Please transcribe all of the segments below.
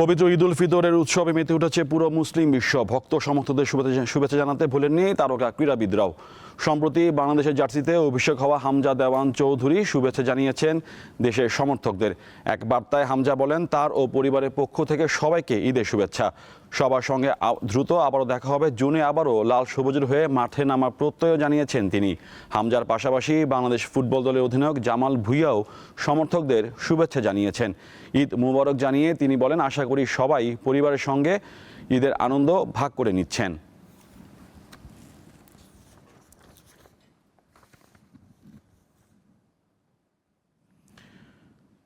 পবিত্র ঈদ উল ফিতরের উৎসবে মেতে উঠেছে পুরো মুসলিম বিশ্ব। ভক্ত সমর্থকদের শুভেচ্ছা শুভেচ্ছা জানাতে ভুলেননি তারকা ক্রীড়াবিদরাও। সম্প্রতি বাংলাদেশের জার্সিতে অভিষেক হওয়া হামজা দেওয়ান চৌধুরী শুভেচ্ছা জানিয়েছেন দেশের সমর্থকদের। এক বার্তায় হামজা বলেন, তার ও পরিবারের পক্ষ থেকে সবাইকে ঈদের শুভেচ্ছা। সবার সঙ্গে দ্রুত আবারও দেখা হবে। জুনে আবারও লাল সবুজের হয়ে মাঠে নামার প্রত্যয় জানিয়েছেন তিনি। হামজার পাশাপাশি বাংলাদেশ ফুটবল দলের অধিনায়ক জামাল ভুইয়াও সমর্থকদের শুভেচ্ছা জানিয়েছেন। ঈদ মুবারক জানিয়ে তিনি বলেন, আশা করি সবাই পরিবারের সঙ্গে ঈদের আনন্দ ভাগ করে নিচ্ছেন।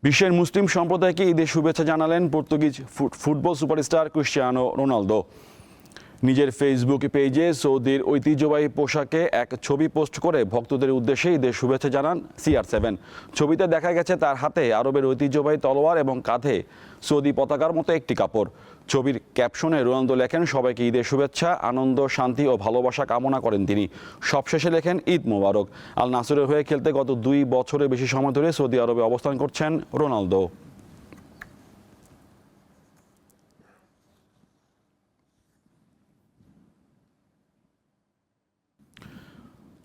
বিশ্বের মুসলিম সম্প্রদায়কে ঈদের শুভেচ্ছা জানালেন Portuguese football superstar Cristiano Ronaldo. নিজের ফেসবুক পেজে সৌদির ঐতিহ্যবাহী পোশাকে এক ছবি পোস্ট করে ভক্তদের উদ্দেশ্যে ঈদের শুভেচ্ছা জানান সিআর সেভেন ছবিতে দেখা গেছে তার হাতে আরবের ঐতিহ্যবাহী তলোয়ার এবং কাঁধে সৌদি পতাকার মতো একটি কাপড়। ছবির ক্যাপশনে রোনালদো লেখেন, সবাইকে ঈদের শুভেচ্ছা, আনন্দ, শান্তি ও ভালোবাসা কামনা করেন তিনি। সবশেষে লেখেন, ঈদ মোবারক। আল নাসরের হয়ে খেলতে গত দুই বছরের বেশি সময় ধরে সৌদি আরবে অবস্থান করছেন রোনালদো।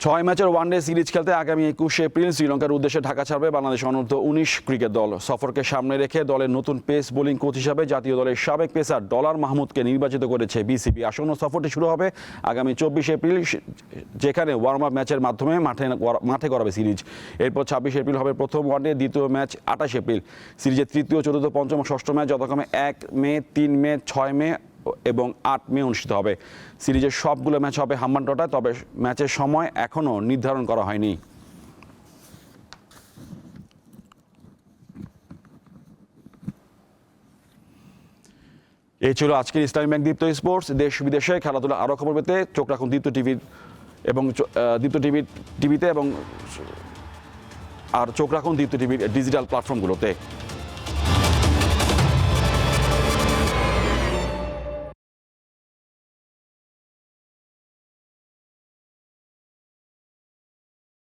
ছয় ম্যাচের ওয়ানডে সিরিজ খেলতে আগামী একুশে এপ্রিল শ্রীলঙ্কার উদ্দেশ্যে ঢাকা ছাড়বে বাংলাদেশ অনূর্ধ্ব উনিশ ক্রিকেট দল। সফরকে সামনে রেখে দলের নতুন পেস বোলিং কোচ হিসাবে জাতীয় দলের সাবেক পেসার ডলার মাহমুদকে নির্বাচিত করেছে বিসিবি। আসন্ন সফরটি শুরু হবে আগামী চব্বিশে এপ্রিল, যেখানে ওয়ার্ম আপ ম্যাচের মাধ্যমে মাঠে মাঠে করাবে সিরিজ। এরপর ছাব্বিশে এপ্রিল হবে প্রথম ওয়ানডে দ্বিতীয় ম্যাচ আঠাশ এপ্রিল। সিরিজের তৃতীয়, চতুর্থ, পঞ্চম, ষষ্ঠ ম্যাচ যথাক্রমে এক মে, তিন মে, ছয় মে এবং আট মে অনুষ্ঠিত হবে। সিরিজের সবগুলো ম্যাচ হবে হাম্বানটোটায় তবে ম্যাচের সময় এখনও নির্ধারণ করা হয়নি। এই ছিল আজকের ইসলামী ব্যাংক দীপ্ত স্পোর্টস। দেশ বিদেশে খেলাধুলা আরও খবর পেতে চোখ রাখুন দীপ্ত টিভির এবং দীপ্ত টিভির টিভিতে এবং আর চোখ রাখুন দীপ্ত টিভির ডিজিটাল প্ল্যাটফর্মগুলোতে।